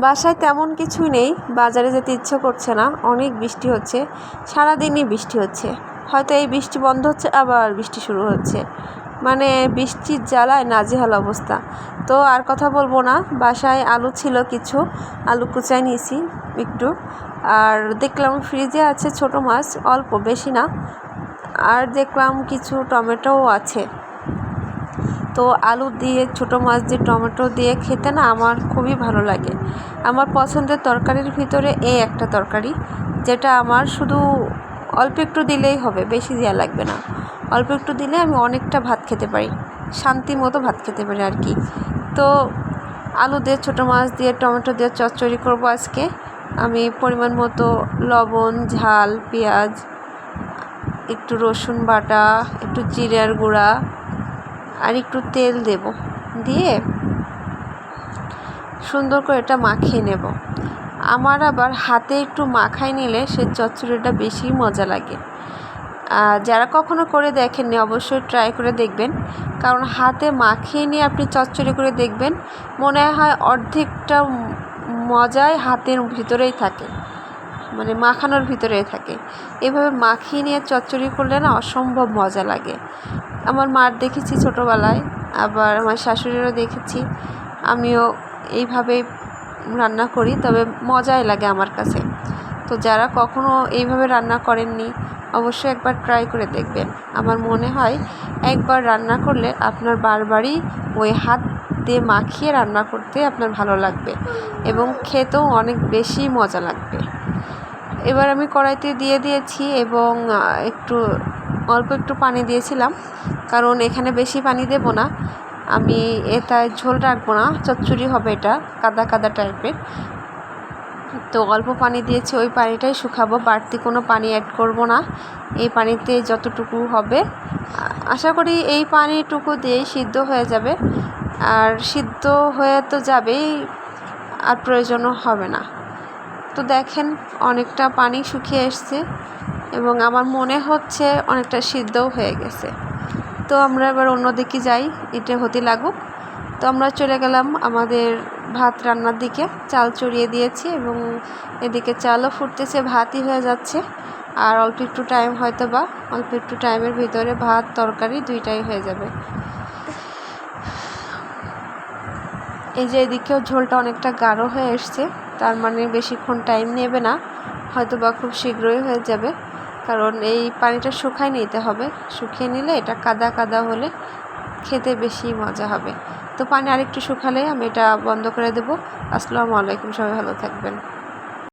বাসায় তেমন কিছুই নেই, বাজারে যেতে ইচ্ছে করছে না, অনেক বৃষ্টি হচ্ছে, সারাদিনই বৃষ্টি হচ্ছে। হয়তো এই বৃষ্টি বন্ধ হচ্ছে, আবার বৃষ্টি শুরু হচ্ছে। মানে বৃষ্টির জ্বালায় নাজেহাল অবস্থা। তো আর কথা বলব না, বাসায় আলু ছিল কিছু, আলু কুচাই নিয়েছি একটু। আর দেখলাম ফ্রিজে আছে ছোট মাছ, অল্প, বেশি না। আর দেখলাম কিছু টমেটোও আছে। তো আলু দিয়ে, ছোটো মাছ দিয়ে, টমেটো দিয়ে খেতে না আমার খুবই ভালো লাগে। আমার পছন্দের তরকারির ভিতরে এই একটা তরকারি, যেটা আমার শুধু অল্প একটু দিলেই হবে, বেশি দেওয়া লাগবে না। অল্প একটু দিলে আমি অনেকটা ভাত খেতে পারি, শান্তি মতো ভাত খেতে পারি আর কি। তো আলু দিয়ে, ছোটো মাছ দিয়ে, টমেটো দিয়ে চচ্চড়ি করব আজকে। আমি পরিমাণ মতো লবণ, ঝাল, পেঁয়াজ, একটু রসুন বাটা, একটু জিরার গুঁড়া আর একটু তেল দেব। দিয়ে সুন্দর করে এটা মাখিয়ে নেব। আমার আবার হাতে একটু মাখাই নিলে সে চচ্চড়িটা বেশি মজা লাগে। যারা কখনো করে দেখেননি অবশ্যই ট্রাই করে দেখবেন। কারণ হাতে মাখিয়ে নিয়ে আপনি চচ্চড়ি করে দেখবেন, মনে হয় অর্ধেকটা মজাই হাতের ভিতরেই থাকে। মানে মাখানোর ভিতরে থাকে। এভাবে মাখিয়ে নিয়ে চচ্চড়ি করলে না অসম্ভব মজা লাগে। আমার মার দেখেছি ছোটোবেলায়, আবার আমার শাশুড়িরও দেখেছি। আমিও এইভাবেই রান্না করি, তবে মজাই লাগে আমার কাছে। তো যারা কখনো এইভাবে রান্না করেননি, অবশ্যই একবার ট্রাই করে দেখবেন। আমার মনে হয় একবার রান্না করলে আপনার বারবারই ওই হাত দিয়ে মাখিয়ে রান্না করতে আপনার ভালো লাগবে এবং খেতেও অনেক বেশি মজা লাগবে। এবার আমি কড়াইতে দিয়ে দিয়েছি এবং একটু, অল্প একটু পানি দিয়েছিলাম। কারণ এখানে বেশি পানি দেব না। আমি এটায় ঝোল রাখব না, চচ্চড়ি হবে এটা, কাদা কাদা টাইপের। তো অল্প পানি দিয়েছি, ওই পানিটাই শুকাবো, বাড়তি কোনো পানি অ্যাড করব না। এই পানিতে যতটুকু হবে আশা করি এই পানিটুকু দিয়েই সিদ্ধ হয়ে যাবে। আর সিদ্ধ হয়ে তো যাবেই, আর প্রয়োজনও হবে না। তো দেখেন, অনেকটা পানি শুকিয়ে এসছে এবং আমার মনে হচ্ছে অনেকটা সিদ্ধও হয়ে গেছে। তো আমরা এবার অন্যদিকে যাই, এটা হতে লাগুক। তো আমরা চলে গেলাম আমাদের ভাত রান্নার দিকে। চাল চড়িয়ে দিয়েছি এবং এদিকে চালও ফুটতেছে, ভাতই হয়ে যাচ্ছে। আর অল্প একটু টাইম হয়তো বা অল্প একটু টাইমের ভিতরে ভাত, তরকারি দুইটাই হয়ে যাবে। এই যে এদিকেও ঝোলটা অনেকটা গাঢ় হয়ে এসছে, তার মানে বেশিক্ষণ টাইম নেবে না হয়তো বা খুব শীঘ্রই হয়ে যাবে, কারণ এই পানিটা শুকাই নিতে হবে, শুকিয়ে নিলে এটা কাদা কাদা হলে খেতে বেশি মজা হবে। তো পানি আরেকটু শুকালে আমি এটা বন্ধ করে দেবো। আসসালামু আলাইকুম, সবাই ভালো থাকবেন।